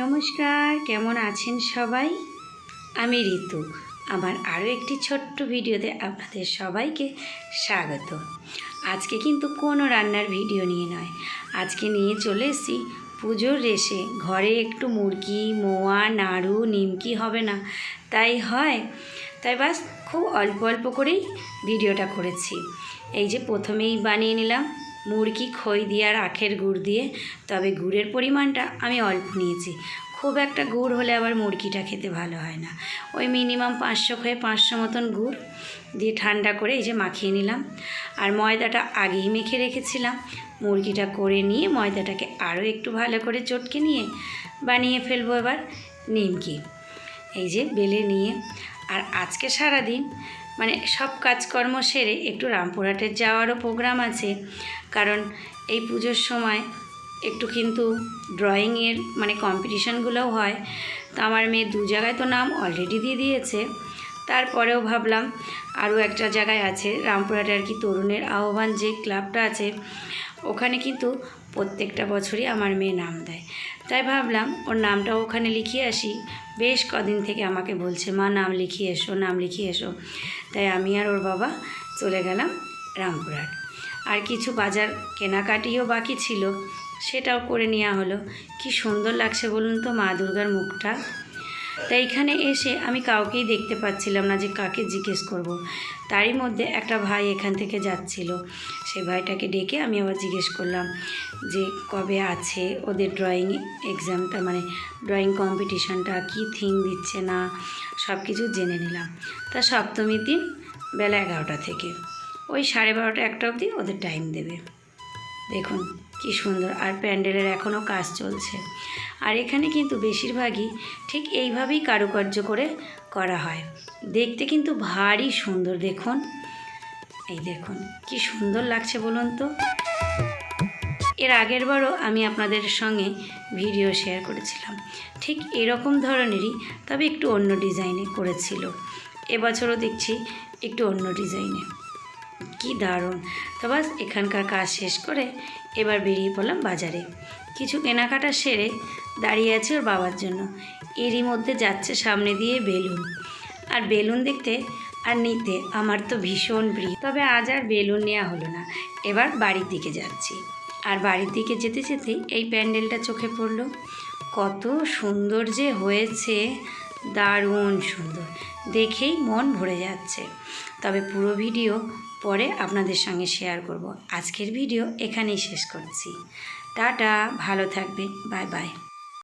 নমস্কার, কেমন আছেন সবাই? আমি ঋতু। আমার আরও একটি ছোট্ট ভিডিওতে আপনাদের সবাইকে স্বাগত। আজকে কিন্তু কোনো রান্নার ভিডিও নিয়ে নয়। আজকে নিয়ে চলে এসেছি পুজোর রেশে ঘরে একটু মুরগি, মোয়া, নাড়ু, নিমকি হবে না। তাই হয়, তাই বাস খুব অল্প অল্প করেই ভিডিওটা করেছি। এই যে প্রথমেই বানিয়ে নিলাম। মুরগি, খই দিয়ে আর আখের গুড় দিয়ে। তবে গুড়ের পরিমাণটা আমি অল্প নিয়েছি। খুব একটা গুড় হলে আবার মুরগিটা খেতে ভালো হয় না। ওই মিনিমাম পাঁচশো খয়ে পাঁচশো মতন গুড় দিয়ে ঠান্ডা করে এই যে মাখিয়ে নিলাম। আর ময়দাটা আগেই মেখে রেখেছিলাম। মুরগিটা করে নিয়ে ময়দাটাকে আরও একটু ভালো করে চটকে নিয়ে বানিয়ে ফেলব এবার নিমকি। এই যে বেলে নিয়ে। আর আজকে সারাদিন মানে সব কাজকর্ম সেরে একটু রামপুরহাটের যাওয়ারও প্রোগ্রাম আছে। কারণ এই পুজোর সময় একটু কিন্তু ড্রয়িংয়ের মানে কম্পিটিশানগুলোও হয়। তো আমার মেয়ে দু জায়গায় তো নাম অলরেডি দিয়ে দিয়েছে। তারপরেও ভাবলাম আরও একটা জায়গায় আছে, রামপুরহাটে আর কি তরুণের আহ্বান যে ক্লাবটা আছে, ওখানে কিন্তু প্রত্যেকটা বছরই আমার মেয়ে নাম দেয়। তাই ভাবলাম ওর নামটাও ওখানে লিখিয়ে আসি। বেশ কদিন থেকে আমাকে বলছে, মা, নাম লিখিয়ে এসো, নাম লিখিয়ে এসো। তাই আমি আর ওর বাবা চলে গেলাম রামপুরহাট। আর কিছু বাজার কেনাকাটিও বাকি ছিল, সেটাও করে নেওয়া হলো। কি সুন্দর লাগছে বলুন তো মা দুর্গার মুখটা। তাই এখানে এসে আমি কাউকেই দেখতে পাচ্ছিলাম না যে কাকে জিজ্ঞেস করব। তারই মধ্যে একটা ভাই এখান থেকে যাচ্ছিল। সেই ভাইটাকে ডেকে আমি আবার জিজ্ঞেস করলাম যে কবে আছে ওদের ড্রয়িং এক্সামটা মানে ড্রয়িং কম্পিটিশানটা কী থিম দিচ্ছে না সব কিছু জেনে নিলাম। তা সপ্তমীর দিন বেলা এগারোটা থেকে। ওই সাড়ে বারোটা একটা অবধি ওদের টাইম দেবে। দেখুন কি সুন্দর, আর প্যান্ডেলের এখনও কাজ চলছে। আর এখানে কিন্তু বেশিরভাগই ঠিক এইভাবেই কারুকার্য করে করা হয়। দেখতে কিন্তু ভারী সুন্দর, দেখুন। এই দেখুন, কি সুন্দর লাগছে বলুন তো। এর আগের বারও আমি আপনাদের সঙ্গে ভিডিও শেয়ার করেছিলাম। ঠিক এরকম ধরনেরই, তবে একটু অন্য ডিজাইনে করেছিল। এবছরও দেখছি একটু অন্য ডিজাইনে কি দারুণ। তো বাস, এখানকার কাজ শেষ করে এবার বেরিয়ে পড়লাম বাজারে। কিছু কেনাকাটা সেরে দাঁড়িয়ে আছে ওর বাবার জন্য। এরই মধ্যে যাচ্ছে সামনে দিয়ে বেলুন। আর বেলুন দেখতে আর নিতে আমার তো ভীষণ প্রিয়। তবে আজ আর বেলুন নেওয়া হলো না। এবার বাড়ির দিকে যাচ্ছি। আর বাড়ির দিকে যেতে যেতে এই প্যান্ডেলটা চোখে পড়ল। কত সুন্দর যে হয়েছে। দারুণ সুন্দর। দেখেই মন ভরে যাচ্ছে। তবে পুরো ভিডিও পরে আপনাদের সঙ্গে শেয়ার করব। আজকের ভিডিও এখানেই শেষ করছি। টাটা, ভালো থাকবে বাই বাই